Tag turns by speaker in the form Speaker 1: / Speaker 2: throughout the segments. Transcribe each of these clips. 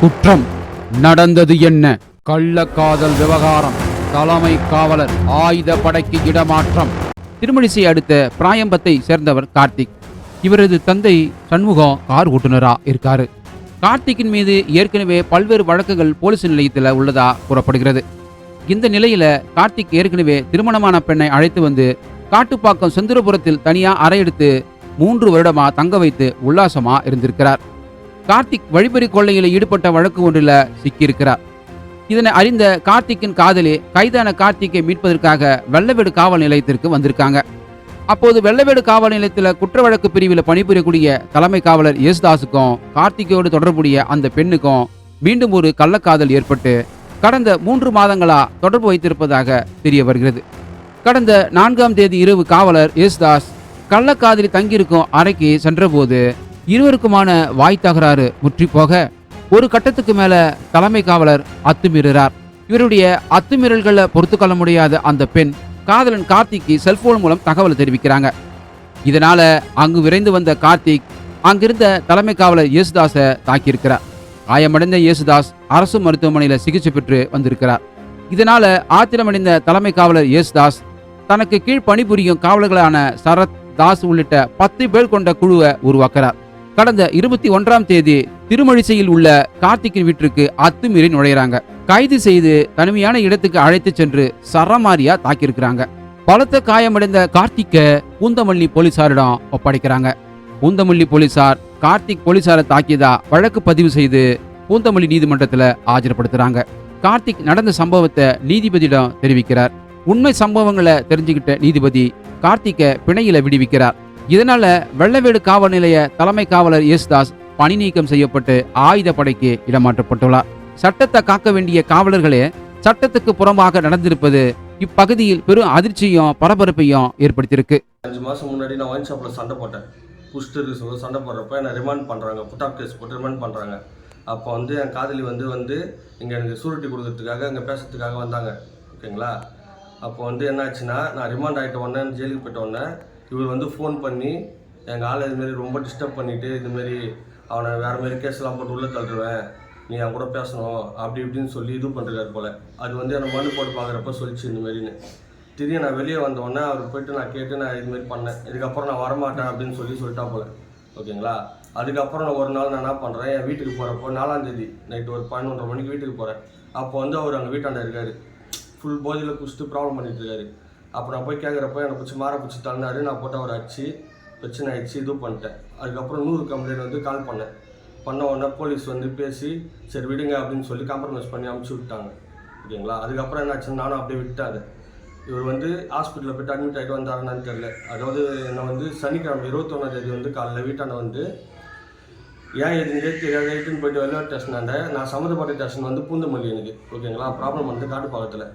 Speaker 1: குற்றம். நடந்தது என்ன? கள்ளக்காதல் விவகாரம். தலைமை காவலர் ஆயுத படைக்கு இடமாற்றம். திருமணிசை அடுத்த பிராயம்பத்தை சேர்ந்தவர் கார்த்திக். இவரது தந்தை சண்முகம் கார் ஓட்டுநரா இருக்காரு. கார்த்திக்கின் மீது ஏற்கனவே பல்வேறு வழக்குகள் போலீஸ் நிலையத்தில் உள்ளதா கூறப்படுகிறது. இந்த நிலையில கார்த்திக் ஏற்கனவே திருமணமான பெண்ணை அழைத்து வந்து காட்டுப்பாக்கம் செந்துரபுரத்தில் தனியா அறையெடுத்து மூன்று வருடமா தங்க வைத்து உல்லாசமா இருந்திருக்கிறார். கார்த்திக் வழிபறி கொள்ளையில் ஈடுபட்ட வழக்கு ஒன்றில் சிக்கியிருக்கிறார். இதனை அறிந்த கார்த்திக்கின் காதலி கைதான கார்த்திக்கை மீட்பதற்காக வெள்ளவேடு காவல் நிலையத்திற்கு வந்திருக்காங்க. அப்போது வெள்ளவேடு காவல் நிலையத்தில் குற்ற வழக்கு பிரிவில் பணிபுரியக்கூடிய தலைமை காவலர் யேசுதாஸுக்கும் கார்த்திகோடு தொடர்புடைய அந்த பெண்ணுக்கும் மீண்டும் ஒரு கள்ளக்காதல் ஏற்பட்டு கடந்த மூன்று மாதங்களா தொடர்பு வைத்திருப்பதாக தெரிய வருகிறது. கடந்த நான்காம் தேதி இரவு காவலர் யேசுதாஸ் கள்ளக்காதலி தங்கியிருக்கும் அறைக்கு சென்றபோது இருவருக்குமான வாய் தகராறு முற்றி போக ஒரு கட்டத்துக்கு மேல தலைமை காவலர் அத்துமீறுகிறார். இவருடைய அத்துமீறல்களை பொறுத்துக்கொள்ள முடியாத அந்த பெண் காதலன் கார்த்திக்கு செல்போன் மூலம் தகவல் தெரிவிக்கிறாங்க. இதனால அங்கு விரைந்து வந்த கார்த்திக் அங்கிருந்த தலைமை காவலர் இயேசுதாஸை தாக்கியிருக்கிறார். காயமடைந்த இயேசுதாஸ் அரசு மருத்துவமனையில் சிகிச்சை பெற்று வந்திருக்கிறார். இதனால ஆத்திரமடைந்த தலைமை காவலர் இயேசுதாஸ் தனக்கு கீழ் பணிபுரியும் காவலர்களான சரத் தாஸ் உள்ளிட்ட பத்து பேர் கொண்ட குழுவை உருவாக்குறார். கடந்த இருபத்தி ஒன்றாம் தேதி திருமழிசையில் உள்ள கார்த்திக்கின் வீட்டிற்கு அத்துமீறி நுழையிறாங்க. கைது செய்து தனிமையான இடத்துக்கு அழைத்து சென்று சரமாரியா தாக்கியிருக்கிறாங்க. பலத்த காயமடைந்த கார்த்திக்க பூந்தமல்லி போலீசாரிடம் ஒப்படைக்கிறாங்க. பூந்தமல்லி போலீசார் கார்த்திக் போலீசாரை தாக்கியதா வழக்கு பதிவு செய்து பூந்தமல்லி நீதிமன்றத்துல ஆஜர்படுத்துறாங்க. கார்த்திக் நடந்த சம்பவத்தை நீதிபதியிடம் தெரிவிக்கிறார். உண்மை சம்பவங்களை தெரிஞ்சுக்கிட்ட நீதிபதி கார்த்திக்க பிணையில விடுவிக்கிறார். இதனால வெள்ளவேடு காவல் நிலைய தலைமை காவலர் யேசுதாஸ் பணி நீக்கம் செய்யப்பட்டு ஆயுத படைக்கு இடமாற்றப்பட்டுள்ளார். சட்டத்தை காக்க வேண்டிய காவலர்களே சட்டத்துக்கு புறம்பாக நடந்திருப்பது இப்பகுதியில் பெரும் அதிர்ச்சியும் பரபரப்பையும் ஏற்படுத்தியிருக்கு.
Speaker 2: அஞ்சு மாதம் முன்னாடி நான் ஒயின் ஷாப்பில் சண்டை போட்டேன். புஷ்டருக்கு சொல்ல சண்டை போடுறப்ப என்னை ரிமாண்ட் பண்ணுறாங்க புட்டாப் கேஸ் போட்டு ரிமாண்ட் பண்ணுறாங்க அப்போ வந்து என் காதலி வந்து வந்து இங்கே எனக்கு சூரிட்டி கொடுக்கறதுக்காக இங்கே பேசுறதுக்காக வந்தாங்க. ஓகேங்களா அப்போ வந்து என்னாச்சுன்னா நான் ரிமாண்ட் ஆகிட்ட உடனே ஜெயிலுக்கு போயிட்ட உடனே இவர் வந்து ஃபோன் பண்ணி எங்கள் ஆளை இதுமாரி ரொம்ப டிஸ்டர்ப் பண்ணிவிட்டு இதுமாரி அவனை வேறு மாரி கேஸ்லாம் போட்டு உள்ளே தள்ளுவேன் நீ என் கூட பேசணும். அப்படி இப்படின்னு சொல்லி இது பண்ணுறாரு போல். அது வந்து என்னை மனு போட்டு பார்க்குறப்ப சொல்லிச்சு இந்தமாரின்னு திடீர்னு நான் வெளியே வந்த உடனே அவர் போயிட்டு நான் கேட்டு நான் இதுமாரி பண்ணேன். இதுக்கப்புறம் நான் வரமாட்டேன் அப்படின்னு சொல்லி சொல்லிட்டா போல. ஓகேங்களா? அதுக்கப்புறம் நான் ஒரு நாள் நான் என்ன பண்ணுறேன் என் வீட்டுக்கு போகிறப்போ நாலாந்தேதி நைட்டு ஒரு பதினொன்றரை மணிக்கு வீட்டுக்கு போகிறேன் அப்போ வந்து அவர் அங்கே வீட்டாண்ட இருக்காரு. ஃபுல் போதியில் குடிச்சிட்டு ப்ராப்ளம் பண்ணிட்டு இருக்காரு. அப்போ நான் போய் கேட்குறப்ப எனக்கு பிடிச்சி மாற பிடிச்சி தள்ளினாரு நான் போட்டு அவர் அடிச்சு பிரச்சனை ஆயிடுச்சு இது பண்ணிட்டேன். அதுக்கப்புறம் நூறு கம்ப்ளைண்ட் வந்து கால் பண்ணேன். பண்ண உடனே போலீஸ் வந்து பேசி சரி விடுங்க அப்படின்னு சொல்லி காம்ப்ரமைஸ் பண்ணி அமுச்சு விட்டாங்க. ஓகேங்களா? அதுக்கப்புறம் என்னாச்சுன்னு நானும் அப்படியே விட்டேன் இவர் வந்து ஹாஸ்பிட்டலில் போய்ட்டு அட்மிட் ஆகிட்டு வந்தாருன்னு தெரியல. அதாவது என்னை வந்து சனிக்கிழமை இருபத்தொன்னாம் தேதி வந்து காலைல வீட்டாண்ட வந்து ஏன் எதுங்க தெரியாத இட்டுன்னு போயிட்டு வெள்ளாடு ஸ்டேஷனாண்ட நான் சம்மந்தப்பட்ட ஸ்டேஷன் வந்து பூந்தமல்லி எனக்கு. ஓகேங்களா? ப்ராப்ளம் வந்து காட்டுப்பாக்கத்தில்.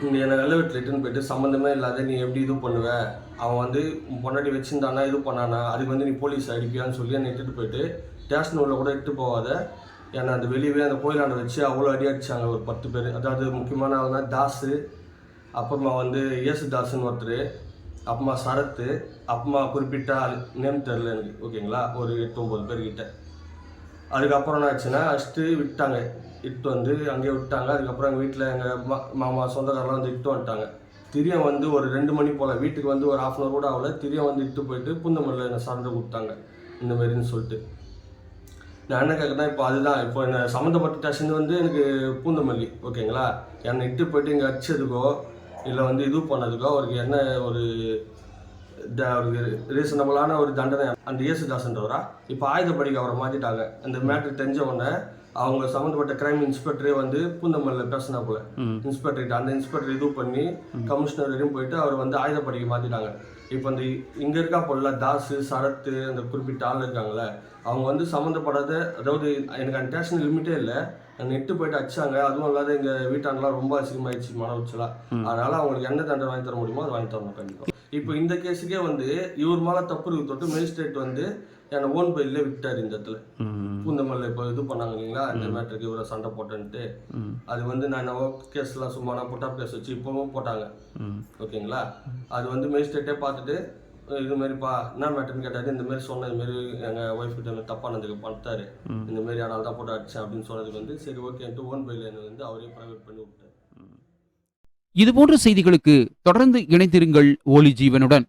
Speaker 2: என்னை வெள்ளை வீட்டில் இட்டுன்னு போயிட்டு சம்மந்தமே இல்லாத நீ எப்படி இது பண்ணுவ? அவன் வந்து பொன்னாடி வச்சுருந்தானா இது பண்ணானா? அதுக்கு வந்து நீ போலீஸ் அடிப்பியான்னு சொல்லி என்னை இட்டுட்டு போயிட்டு ஸ்டேஷன் உள்ள கூட இட்டு போகாத. என்னை அந்த வெளியவே அந்த கோயிலாண்ட வச்சு அவ்வளோ அடி அடிச்சாங்க ஒரு பத்து பேர். அதாவது முக்கியமான ஆளுனா தாஸு அப்புறமா வந்து இயேசுதாஸ்னு ஒருத்தர் அப்புறமா சரத்து அப்புறமா குறிப்பிட்ட ஆள் நேம் தெரில எனக்கு. ஓகேங்களா ஒரு எட்டு ஒம்பது பேர்கிட்ட. அதுக்கப்புறம் என்ன ஆச்சுன்னா ஃபஸ்ட்டு விட்டாங்க. இட்டு வந்து அங்கேயே விட்டாங்க. அதுக்கப்புறம் எங்கள் வீட்டில் எங்கள் மா மாமா சொந்தக்காரெலாம் வந்து இட்டு வந்துட்டாங்க. திரியம் வந்து ஒரு ரெண்டு மணி போல் வீட்டுக்கு வந்து ஒரு ஆஃப் அன் கூட ஆகல. திரியம் வந்து இட்டு போயிட்டு புந்தமல்லில் என்னை சரண்டை கொடுத்தாங்க. இந்த மாதிரின்னு சொல்லிட்டு. நான் என்ன கேட்குறேன்னா இப்போ அதுதான். இப்போ என்ன சம்மந்தப்பட்ட ஸ்டேஷன் வந்து எனக்கு பூந்தமல்லி ஓகேங்களா? என்னை இட்டு போயிட்டு இங்கே அடிச்சதுக்கோ இல்லை வந்து இது பண்ணதுக்கோ அவருக்கு என்ன ஒரு த- அவருக்கு ரீசனபிளான ஒரு தண்டனை. அந்த இயேசுதாசன்றவரா? இப்போ ஆயுதப்படிக்கு அவரை மாற்றிட்டாங்க அந்த மேட்ரு தெரிஞ்ச உடனே அவங்க சம்மந்தப்பட்ட கிரைம் இன்ஸ்பெக்டரே வந்து பூந்தமல்லியில் பேசினா போல. இன்ஸ்பெக்டர்கிட்ட அந்த இன்ஸ்பெக்டர் இது பண்ணி கமிஷனர் வரையும் போயிட்டு அவர் வந்து ஆயுதப்படிக்கு மாற்றிட்டாங்க இப்போ இந்த இங்கே இருக்கா போல தாஸு சரத்து அந்த குறிப்பிட்ட ஆள் இருக்காங்களே அவங்க வந்து சம்மந்தப்படாத அதாவது எனக்கு அந்த ஸ்டேஷன் லிமிட்டே இல்லை. நெட்டு போயிட்டு அடிச்சாங்க. அதுவும் இல்லாத எங்க வீட்டாண்டெல்லாம் ரொம்ப அசிங்கமாயிடுச்சு மன உச்சலா அதனால அவங்களுக்கு என்ன தண்டனை வாங்கி தர முடியுமோ அதை வாங்கி தரணும் கண்டிப்பா. இப்போ இந்த கேஸுக்கே வந்து இவர் மேல தப்பு இருக்கு தொட்டு மேஜிஸ்ட்ரேட் வந்து என்னை ஓன் பையில விட்டாரு இந்த இடத்துல. பூந்தமல்ல இப்போ இது பண்ணாங்க இல்லைங்களா? இந்த மேட்டருக்கு இவரை சண்டை போட்டேன்ட்டு. அது வந்து நான் என்ன கேஸ்லாம் சும்மா நான் புட்டாப் கேஸ் வச்சு இப்போவும் போட்டாங்க. ஓகேங்களா? அது வந்து மேஜிஸ்ட்ரேட்டே பார்த்துட்டு இது மாதிரிப்பா என்ன மேட்டர்னு கேட்டாரு இந்த மாதிரி சொன்ன இது மாதிரி எங்கள் ஒய்ஃப் கிட்ட தப்பானதுக்கு பார்த்தாரு இந்த மாதிரி அதனால தான் போட்டு அடிச்சேன் அப்படின்னு சொன்னதுக்கு வந்து சரி ஓகேன்ட்டு ஓன் பையில் வந்து அவரே ப்ரைவேட் பண்ணி விட்டார்.
Speaker 1: இதுபோன்ற செய்திகளுக்கு தொடர்ந்து இணைந்திருங்கள் ஒளி ஜீவனுடன்.